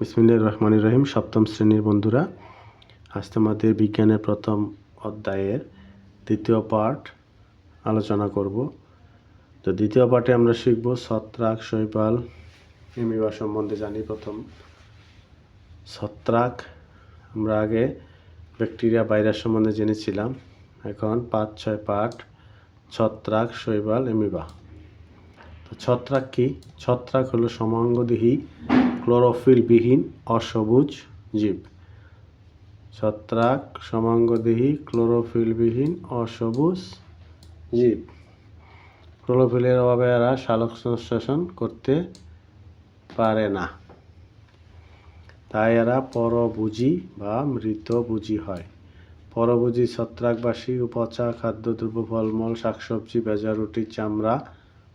বিসমিল্লাহ রহমান রহিম, সপ্তম শ্রেণির বন্ধুরা, আজ তোমাদের বিজ্ঞানের প্রথম অধ্যায়ের দ্বিতীয় পাঠ আলোচনা করব। তো দ্বিতীয় পাঠে আমরা শিখব ছত্রাক শৈবাল এমিবা সম্বন্ধে জানি প্রথম। ছত্রাক, আমরা আগে ব্যাকটেরিয়া, ভাইরাস সম্বন্ধে জেনেছিলাম, এখন পাঁচ, ছয় পাঠ, ছত্রাক শৈবাল এমিবা তো ছত্রাক কি? ছত্রাক হলো সমাঙ্গদেহী ক্লোরোফিলবিহীন অসবুজ জীব। ছত্রাক সমাঙ্গদেহী ক্লোরোফিলবিহীন অসবুজ জীব। ক্লোরোফিলের অভাবে এরা সালোক সংশ্লেষণ করতে পারে না। তাই এরা পরভুজি বা মৃতভুজি হয়। পরভুজি ছত্রাকবাসী, উপচা খাদ্য, দ্রব্য, ফলমূল, শাকসবজি ভেজা রুটি, চামড়া,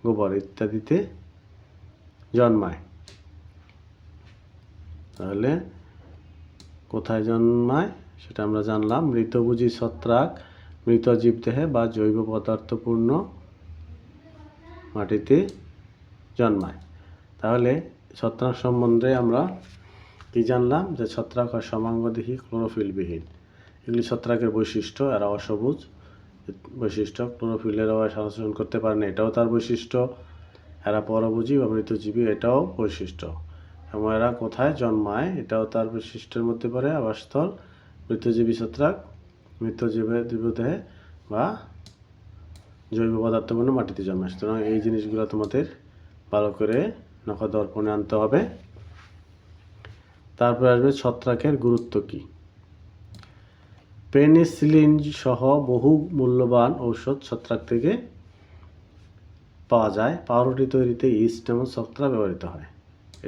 গোবর ইত্যাদিতে জন্মায়। তাহলে কোথায় জন্মায় সেটা আমরা জানলাম। মৃতভোজী ছত্রাক, মৃত জীবদেহে বা জৈব পদার্থপূর্ণ মাটিতে জন্মায়। তাহলে ছত্রাক সম্বন্ধে আমরা কি জানলাম? যে ছত্রাক হয় সমাঙ্গদেহী ক্লোরোফিলবিহীন এগুলি ছত্রাকের বৈশিষ্ট্য, এরা অসবুজ বৈশিষ্ট্য, ক্লোরোফিলের অভাবে সংশোধন করতে পারে না, এটাও তার বৈশিষ্ট্য। এরা পরভোজী বা মৃতজীবী, এটাও বৈশিষ্ট্য। এবং এরা কোথায় জন্মায়, এটাও তার বৈশিষ্ট্যের মধ্যে পড়ে, আবাসস্থল মৃতজীবী ছত্রাক মৃতজীবের জীবদেহে বা জৈব পদার্থপূর্ণ মাটিতে জন্মায়। সুতরাং এই জিনিসগুলো তোমাদের ভালো করে নখ দর্পণে আনতে হবে। তারপরে আসবে ছত্রাকের গুরুত্ব কী? পেনিসিলিন সহ বহু মূল্যবান ঔষধ ছত্রাক থেকে পাওয়া যায়। পাউরুটি তৈরিতে ইস্ট এবং ছত্রাক ব্যবহৃত হয়।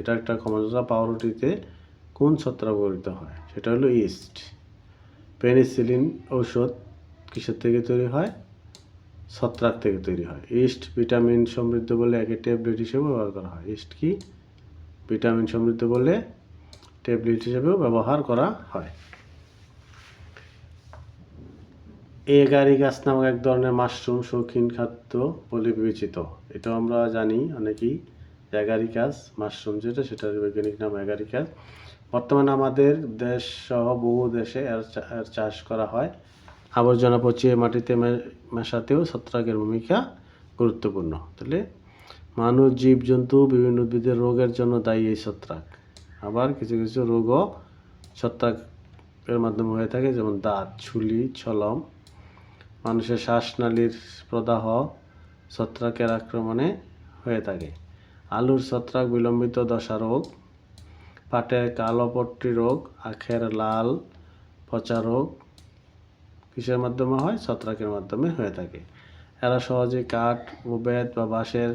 এটা একটা ক্ষমতা পাউরুটিতে কোন ছত্রাক ব্যবহৃত হয়? সেটা হলো ইস্ট। পেনিসিলিন ঔষধ কিসের থেকে তৈরি হয়? ছত্রাক থেকে তৈরি হয়। ইস্ট ভিটামিন সমৃদ্ধ বলে একে ট্যাবলেট হিসেবে ব্যবহার করা হয়। ইস্ট কি? ভিটামিন সমৃদ্ধ বলে ট্যাবলেট হিসেবেও ব্যবহার করা হয়। এগারিগাস নামক এক ধরনের মাশরুম শৌখিন খাদ্য বলে বিবেচিত। এটাও আমরা জানি, অনেকেই অ্যাগারিকাস মাশরুম যেটা সেটার বৈজ্ঞানিক নাম অ্যাগারিকাস বর্তমানে আমাদের দেশ সহ বহু দেশে এর চাষ করা হয়। আবর্জনা পচিয়ে মাটিতে মেশাতেও ছত্রাকের ভূমিকা গুরুত্বপূর্ণ। তাহলে মানুষ, জীবজন্তু, বিভিন্ন উদ্ভিদের রোগের জন্য দায়ী এই ছত্রাক। আবার কিছু কিছু রোগও ছত্রাকের মাধ্যমে হয়ে থাকে, যেমন দাঁত ছুলি ছলম। মানুষের শ্বাসনালীর প্রদাহ ছত্রাকের আক্রমণে হয়ে থাকে। আলুর ছত্রাক বিলম্বিত দশা রোগ পাটের কালো পট্টি রোগ আখের লাল, পচা রোগ কিসের মাধ্যমে হয়? ছত্রাকের মাধ্যমে হয়ে থাকে। এরা সহজে কাঠ ও বেত বা বাঁশের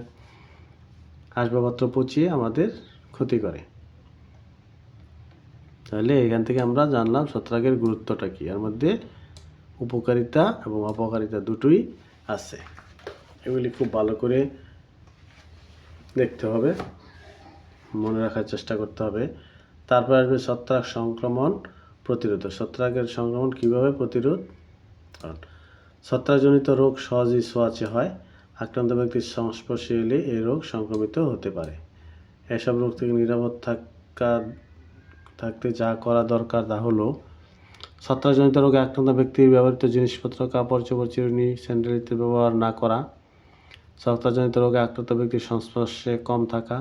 আসবাবপত্র পচিয়ে আমাদের ক্ষতি করে। তাহলে এখান থেকে আমরা জানলাম ছত্রাকের গুরুত্বটা কি। এর মধ্যে উপকারিতা এবং অপকারিতা দুটোই আছে। এগুলি খুব ভালো করে দেখতে হবে। মনে রাখার চেষ্টা করতে হবে। তারপর আসবে ছত্রাক সংক্রমণ প্রতিরোধ। ছত্রাকের সংক্রমণ কীভাবে প্রতিরোধ? করেন ছত্রাকজনিত রোগ সহজেই ছোঁয়াচে হয়। আক্রান্ত ব্যক্তির সংস্পর্শে এলে এই রোগ সংক্রমিত হতে পারে। এসব রোগ থেকে নিরাপদ থাকা, থাকতে যা করা দরকার তা হলো ছত্রাকজনিত রোগে আক্রান্ত ব্যক্তির ব্যবহৃত জিনিসপত্র, কাপড়, চোপড়, চিরুনি, স্যান্ডেল ইত্যাদি ব্যবহার না করা। ছত্রাকজনিত রোগে আক্রান্ত ব্যক্তির সংস্পর্শে কম থাকা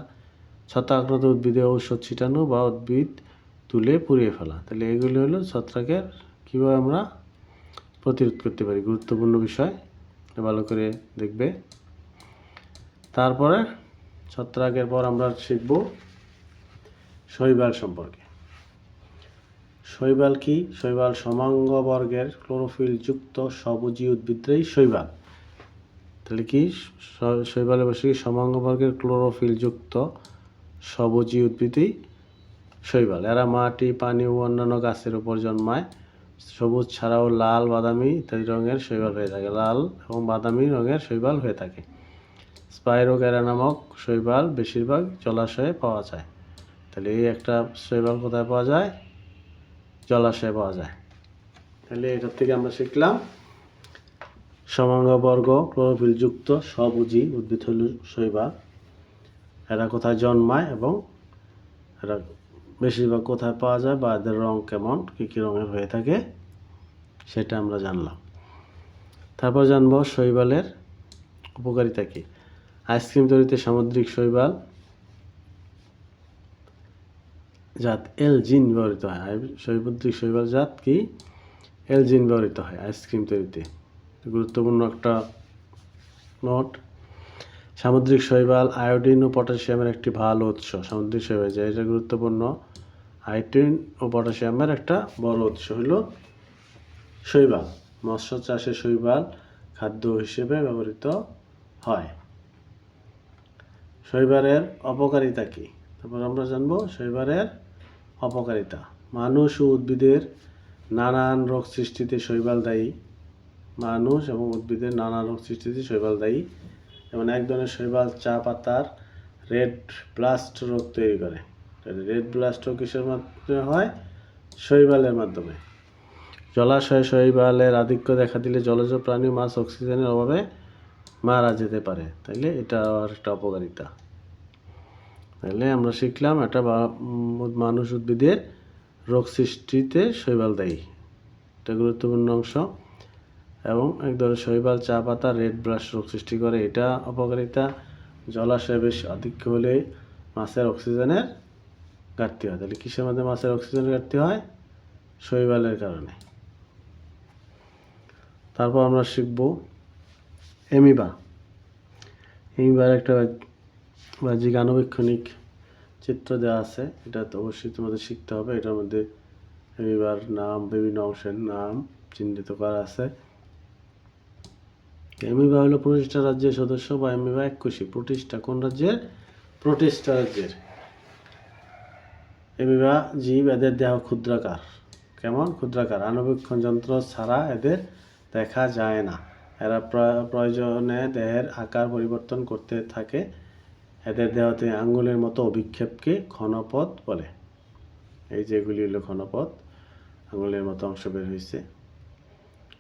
ছত্রাক আক্রান্ত উদ্ভিদে ঔষধ ছিটানো বা উদ্ভিদ তুলে পুড়িয়ে ফেলা। তাহলে এগুলি হলো ছত্রাকের কীভাবে আমরা প্রতিরোধ করতে পারি, গুরুত্বপূর্ণ বিষয়। ভালো করে দেখবে। তারপরে ছত্রাকের পর আমরা শিখব শৈবাল সম্পর্কে। শৈবাল কি? শৈবাল সমাঙ্গ বর্গের ক্লোরোফিল যুক্ত সবুজি উদ্ভিদরাই শৈবাল। তাহলে কি শ- শৈবালে বসে কি সমাঙ্গ বর্গের ক্লোরোফিল যুক্ত সবুজি উদ্ভিদই শৈবাল। এরা মাটি, পানি ও অন্যান্য গাছের উপর জন্মায়। সবুজ ছাড়াও লাল, বাদামি ইত্যাদি রঙের শৈবাল হয়ে থাকে। লাল এবং বাদামি রঙের শৈবাল হয়ে থাকে। স্পাইরোগ্যারা নামক শৈবাল বেশিরভাগ জলাশয়ে পাওয়া যায়। তাহলে এই একটা শৈবাল কোথায় পাওয়া যায়? জলাশয়ে পাওয়া যায়। তাহলে এটার থেকে আমরা শিখলাম সমাঙ্গবর্গ, ক্লোরোফিলযুক্ত সবুজি উদ্ভিদ হল শৈবাল এরা কোথায় জন্মায় এবং এরা বেশিরভাগ কোথায় পাওয়া যায় বা এদের রং কেমন, কী কী রঙের হয়ে থাকে, সেটা আমরা জানলাম। তারপর জানব শৈবালের উপকারিতা কী? আইসক্রিম তৈরিতে সামুদ্রিক শৈবাল, জাত এলজিন ব্যবহৃত হয়। সামুদ্রিক শৈবাল জাত কি? এলজিন ব্যবহৃত হয় আইসক্রিম তৈরিতে। গুরুত্বপূর্ণ একটা নোট। সামুদ্রিক শৈবাল, আয়োডিন ও পটাশিয়ামের একটি ভালো উৎস। সামুদ্রিক শৈবাল, যা এটা গুরুত্বপূর্ণ, আয়োডিন ও পটাশিয়ামের একটা বড় উৎস হলো শৈবাল। মৎস্য চাষে শৈবাল খাদ্য হিসেবে ব্যবহৃত হয়। শৈবালের অপকারিতা কী? তারপর আমরা জানব শৈবালের অপকারিতা। মানুষ ও উদ্ভিদের নানান রোগ সৃষ্টিতে শৈবাল দায়ী। মানুষ এবং উদ্ভিদের নানা রোগ সৃষ্টিতে শৈবাল দায়ী। যেমন এক ধরনের শৈবাল চা পাতার রেড ব্লাস্ট রোগ তৈরি করে। রেড ব্লাস্ট রোগ কিসের মাধ্যমে হয়? শৈবালের মাধ্যমে। জলাশয়ে শৈবালের আধিক্য দেখা দিলে জলজ প্রাণী মাছ অক্সিজেনের অভাবে মারা যেতে পারে। তাইলে এটা আর একটা অপকারিতা। তাহলে আমরা শিখলাম এটা মানুষ উদ্ভিদের রোগ সৃষ্টিতে শৈবাল দায়ী। এটা গুরুত্বপূর্ণ অংশ। এবং এক ধরনের শৈবাল চা পাতা রেড ব্লাস্ট রোগ সৃষ্টি করে। এটা অপকারিতা জলাশয়ে বেশ আধিক্য হলে মাছের অক্সিজেনের ঘাটতি হয়। তাহলে কিসের মধ্যে মাছের অক্সিজেনের ঘাটতি হয়? শৈবালের কারণে। তারপর আমরা শিখব এমিবা এমিবার একটা বাহ্যিক আণুবীক্ষণিক চিত্র দেওয়া আছে। এটা তো অবশ্যই তোমাদের শিখতে হবে। এটার মধ্যে এমিবার নাম, বিভিন্ন অংশের নাম চিহ্নিত করা আছে। এমিবা হলো প্রতিষ্ঠা রাজ্যের সদস্য বা এমিবা একুশি প্রতিষ্ঠা, কোন রাজ্যের? প্রতিষ্ঠা রাজ্যের। এমিবা জীব, এদের দেহ ক্ষুদ্রাকার। কেমন? ক্ষুদ্রাকার। আণুবীক্ষণ যন্ত্র ছাড়া এদের দেখা যায় না। এরা প্র- প্রয়োজনে দেহের আকার পরিবর্তন করতে থাকে। এদের দেহতে আঙ্গুলের মতো অভিক্ষেপকে ক্ষণপথ বলে। এই যেগুলি হলো ক্ষণপথ আঙ্গুলের মতো অংশ বের হয়েছে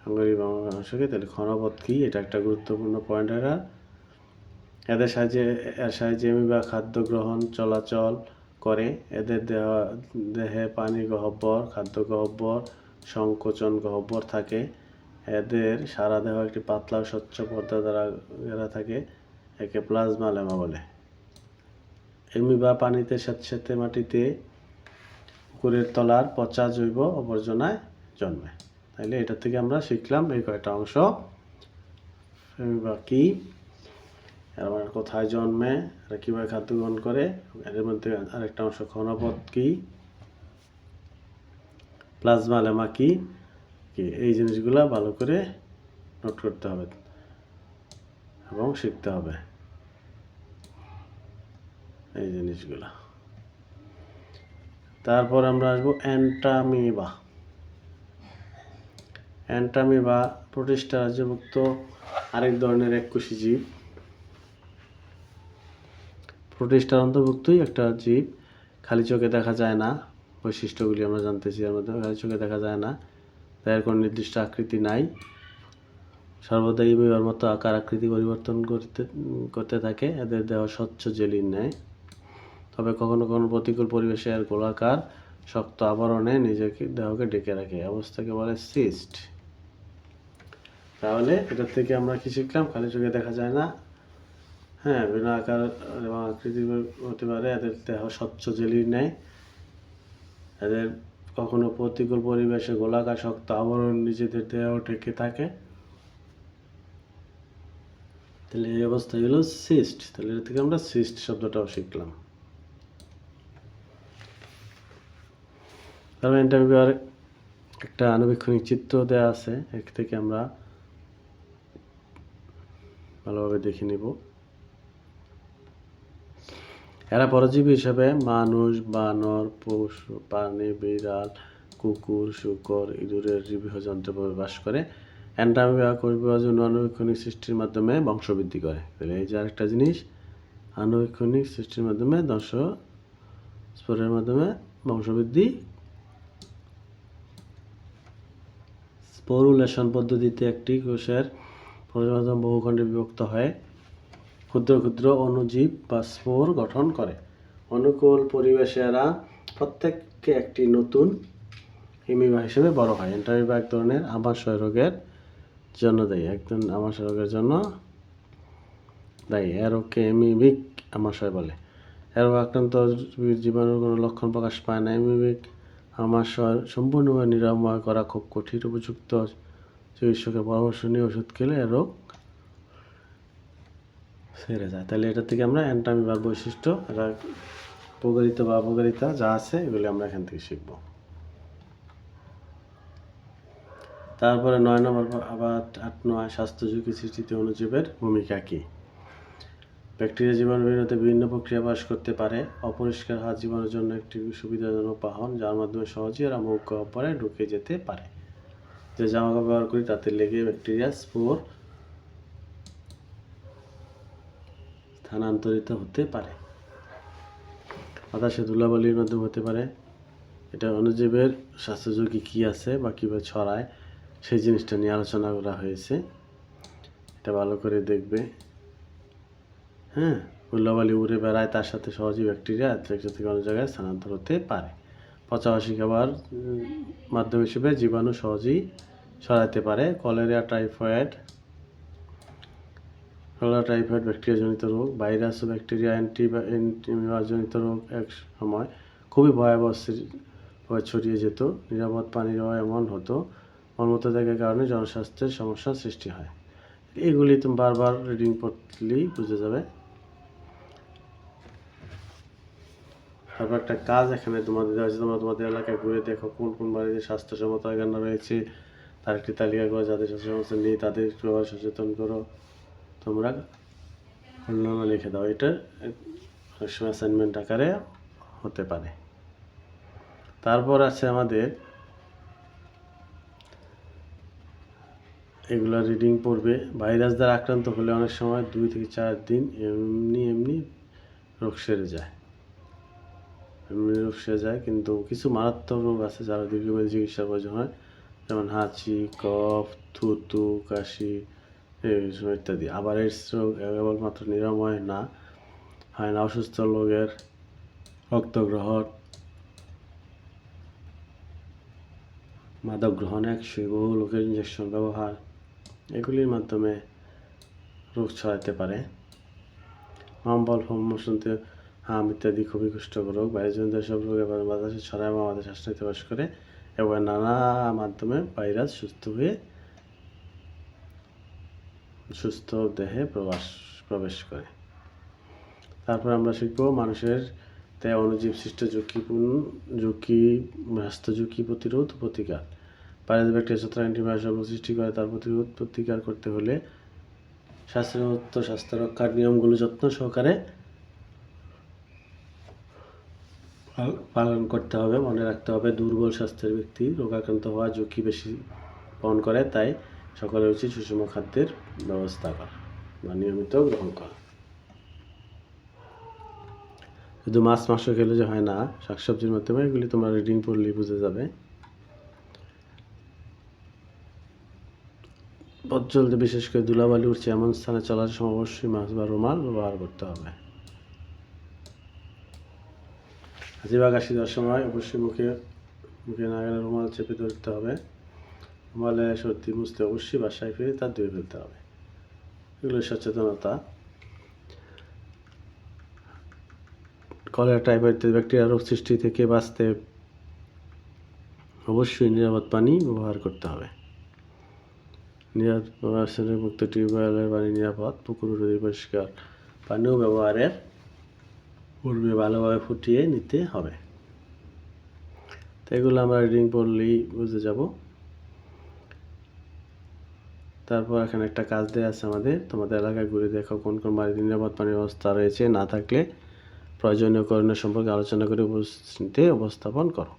আঙ্গুলের অংশকে তাহলে ক্ষণপথ কী? এটা একটা গুরুত্বপূর্ণ পয়েন্ট এরা এদের সাহায্যে, এর সাহায্যে বা খাদ্য গ্রহণ চলাচল করে। এদের দেহ, দেহে পানি গহ্বর খাদ্য গহ্বর সংকোচন গহ্বর থাকে। এদের সারা দেহ একটি পাতলা স্বচ্ছ পর্দা দ্বারা ঘেরা থাকে, একে প্লাজমা লেমা বলে। এমিবা পানিতে স্যাঁতস্যাঁতে মাটিতে পুকুরের তলার পচা জৈব আবর্জনায় জন্মে। তাইলে এটা থেকে আমরা শিখলাম এই কয়টা অংশ। এমিবা কি এবার কোথায় জন্মে, এরা কীভাবে খাদ্য গ্রহণ করে এর মধ্যে আরেকটা অংশ ক্ষণপথ কি? প্লাজমা লেমা কি? কি, এই জিনিসগুলো ভালো করে নোট করতে হবে এবং শিখতে হবে এই জিনিসগুলো। তারপর আমরা আসব অ্যান্টামিবা। অ্যান্টামিবা প্রতিষ্ঠা রাজ্যভুক্ত আরেক ধরনের এককোষী জীব। প্রোটিস্টার অন্তর্ভুক্তই একটা জীব। খালি চোখে দেখা যায় না। বৈশিষ্ট্যগুলি আমরা জানতেছি মধ্যে খালি চোখে দেখা যায় না। তাদের কোনো নির্দিষ্ট আকৃতি নাই। সর্বদা ইমিবার মতো আকার আকৃতি পরিবর্তন করতে করতে থাকে। এদের দেহ স্বচ্ছ জেলির নেয়। তবে কখনো কখনো প্রতিকূল পরিবেশে এর গোলাকার, শক্ত আবরণে নিজেকে, দেহকে ডেকে রাখে। অবস্থাকে বলে সিস্ট। তাহলে এটার থেকে আমরা কি শিখলাম? খালি চোখে দেখা যায় না। হ্যাঁ বিভিন্ন আকার এবং আকৃতি হতে পারে। এদের দেহ স্বচ্ছ জেলির নেয় এদের কখনো প্রতিকূল পরিবেশে গোলাকার শক্ত আবরণ নিজেদের দেহ ঢেকে থাকে। তাহলে এই অবস্থা হলো সিস্ট। তাহলে এর থেকে আমরা সিস্ট শব্দটাও শিখলাম। তারপর ইন্টারভিউয়ার একটা আণুবীক্ষণিক চিত্র দেওয়া আছে। এর থেকে আমরা ভালোভাবে দেখে নিব। এরা পরজীবী হিসাবে মানুষ, বানর, পশু, প্রাণী, বিড়াল, কুকুর, শুকর, ইঁদুরের যন্ত্রভাবে বাস করে। আণুবীক্ষণিক সৃষ্টির মাধ্যমে বংশবৃদ্ধি করে। তাহলে এই যে আরেকটা জিনিস, আণুবীক্ষণিক সৃষ্টির মাধ্যমে দশ স্পোরের মাধ্যমে বংশবৃদ্ধি। স্পোরুলেশন পদ্ধতিতে একটি কোষের প্রজনন বহুখণ্ডে বিভক্ত হয়। ক্ষুদ্র ক্ষুদ্র অণুজীব বা স্পোর গঠন করে। অনুকূল পরিবেশে এরা প্রত্যেককে একটি নতুন হিমিবা হিসেবে বড় হয়। এন্টামিবা এক ধরনের আমাশয় রোগের জন্য দেয়। একজন আমাশয় রোগের জন্য দায়ী। এমিবিক আমাশয় বলে। রোগ আক্রান্ত জীবাণুর কোনো লক্ষণ প্রকাশ পায় না। এমিবিক আমাশয় সম্পূর্ণভাবে নিরাময় করা খুব কঠিন, উপযুক্ত চিকিৎসকের পরামর্শ নিয়ে ওষুধ খেলে রোগ সেরে যায়। তাহলে এটা থেকে আমরা অ্যান্টামিবার বৈশিষ্ট্য, এটা উপকারিতা বা অপকারিতা যা আছে এগুলি আমরা এখান থেকে শিখব। তারপরে নয় নম্বর আবার আট নয়, স্বাস্থ্য ঝুঁকি সৃষ্টিতে অনুজীবের ভূমিকা কী? ব্যাকটেরিয়া জীবাণু বিরুদ্ধে বিভিন্ন প্রক্রিয়া বাস করতে পারে। অপরিষ্কার হাত জীবাণুর জন্য একটি সুবিধাজনক বাহন, যার মাধ্যমে সহজেই এরা মুখ গহ্বরে ঢুকে যেতে পারে। যে জামা কাপড় ব্যবহার করি, তাতে লেগে ব্যাকটেরিয়া স্পোর স্থানান্তরিত হতে পারে। বাতাসে ধুলাবালির মাধ্যমে হতে পারে। এটা অনুজীবের স্বাস্থ্য ঝুঁকি কী আছে বা কীভাবে ছড়ায়, সেই জিনিসটা নিয়ে আলোচনা করা হয়েছে। এটা ভালো করে দেখবে। হ্যাঁ ধুলাবালি উড়ে বেড়ায়, তার সাথে সহজেই ব্যাকটেরিয়া এক জায়গা থেকে অন্য জায়গায় স্থানান্তর হতে পারে। পচাবাসী খাবার, মাধ্যম হিসেবে জীবাণু সহজেই ছড়াতে পারে। কলেরিয়া টাইফয়েড, কলেরা, টাইফয়েড, ব্যাকটেরিয়াজনিত রোগ, ভাইরাস ও ব্যাকটেরিয়া অ্যান্টি অ্যান্টিভাইরাসজনিত রোগ এক সময় খুবই ভয়াবহ ছড়িয়ে যেত। নিরাপদ পানির অভাব এমন হতো মলমূত্র ত্যাগের কারণে জনস্বাস্থ্যের সমস্যার সৃষ্টি হয়। এগুলি তুমি বারবার রিডিং পড়লেই বুঝে যাবে। তারপর একটা কাজ এখানে তোমাদের দেওয়া তোমরা তোমাদের এলাকায় ঘুরে দেখো কোন কোন বাড়িতে স্বাস্থ্যসম্মত আগানা রয়েছে, তার একটি তালিকা করো, যাদের স্বাস্থ্যসম্মত নেই তাদের ব্যাপারে সচেতন করো। তোমরা অন্যান্য লিখে দাও, এটা সময় অ্যাসাইনমেন্ট আকারে হতে পারে। তারপর আছে আমাদের এগুলো রিডিং পড়বে। ভাইরাস দ্বারা আক্রান্ত হলে অনেক সময় দুই থেকে চার দিন এমনি এমনি রোগ সেরে যায়। সেরে যায়, কিন্তু কিছু মারাত্মক রোগ আছে যারা দীর্ঘমেয়াদী চিকিৎসার প্রয়োজন হয়। যেমন হাঁচি, কফ, থুতু, কাশি ইত্যাদি। আবার এইডস রোগ কেবলমাত্র নিরাময় না, হয় না অসুস্থ লোকের রক্তগ্রহণ। মাদক গ্রহণ একশোই বহু লোকের ইঞ্জেকশন ব্যবহার। এগুলির মাধ্যমে রোগ ছড়াতে পারে। মাম্বল ফমসন্তে হাম ইত্যাদি খুবই কষ্টকর। রোগ বাইরেজনিত সব রোগ এবার বাতাসে ছড়ায় এবং আমাদের শ্বাসনালীতে বাস করে এবং নানা মাধ্যমে ভাইরাস সুস্থ হয়ে সুস্থ দেহে প্রবাস, প্রবেশ করে। তারপর আমরা শিখব মানুষের তে অণুজীব সৃষ্ট ঝুঁকিপূর্ণ ঝুঁকি স্বাস্থ্য ঝুঁকি প্রতিরোধ প্রতিকার। ভাইরাস ব্যাকটেরিয়া ছত্রাক রোগ সৃষ্টি করে, তার প্রতিরোধ, প্রতিকার করতে হলে স্বাস্থ্যগত স্বাস্থ্য রক্ষার নিয়মগুলো যত্ন সহকারে পালন করতে হবে, মনে রাখতে হবে, দুর্বল স্বাস্থ্যের ব্যক্তি, রোগাক্রান্ত হওয়ার ঝুঁকি বেশি বহন করে, তাই সকলের উচিত সুষম খাদ্যের ব্যবস্থা করা বা নিয়মিত গ্রহণ করা। শুধু মাছ, মাংস খেলে যে হয় না, শাকসবজির মাধ্যমে এগুলি তোমরা রিডিং পড়লেই বুঝে যাবে। পথ চলতে বিশেষ করে ধুলাবালি উঠছে, এমন স্থানে চলার সময় অবশ্যই মাছ বা রুমাল ব্যবহার করতে হবে। বা কাশি দেওয়ার সময় অবশ্যই মুখে মুখে না গেলে রুমাল চেপে ধরতে হবে। রুমালে সর্দি মুছতে অবশ্যই বাসায় ফিরে তার ধুয়ে ফেলতে হবে। এগুলো সচেতনতা। কলেরা টাইফয়েড ব্যাকটেরিয়া রোগ সৃষ্টি থেকে বাঁচতে অবশ্যই নিরাপদ পানি ব্যবহার করতে হবে। নিরাপদ মুক্ত টিউবওয়েলের পানি নিরাপদ, পুকুর নদী পরিষ্কার পানীয় ব্যবহারের পূর্বে ভালোভাবে ফুটিয়ে নিতে হবে। তো এগুলো আমরা রিডিং পড়লেই বুঝে যাব। তারপর এখানে একটা কাজ দেওয়া আছে আমাদের। তোমাদের এলাকায় ঘুরে দেখো কোন কোন বাড়িতে নিরাপদ পানির ব্যবস্থা রয়েছে। না থাকলে প্রয়োজনীয় করণীয় সম্পর্কে আলোচনা করে উপস্থিতিতে উপস্থাপন করো।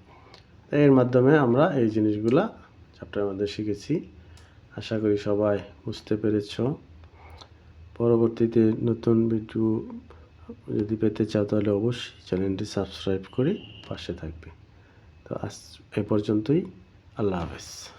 এর মাধ্যমে আমরা এই জিনিসগুলা চ্যাপ্টারের মধ্যে শিখেছি। আশা করি সবাই বুঝতে পেরেছ। পরবর্তীতে নতুন ভিডিও যদি পেতে চাও তাহলে অবশ্যই চ্যানেলটি সাবস্ক্রাইব করে পাশে থাকবে। তো আজ এ পর্যন্তই, আল্লাহ হাফেজ।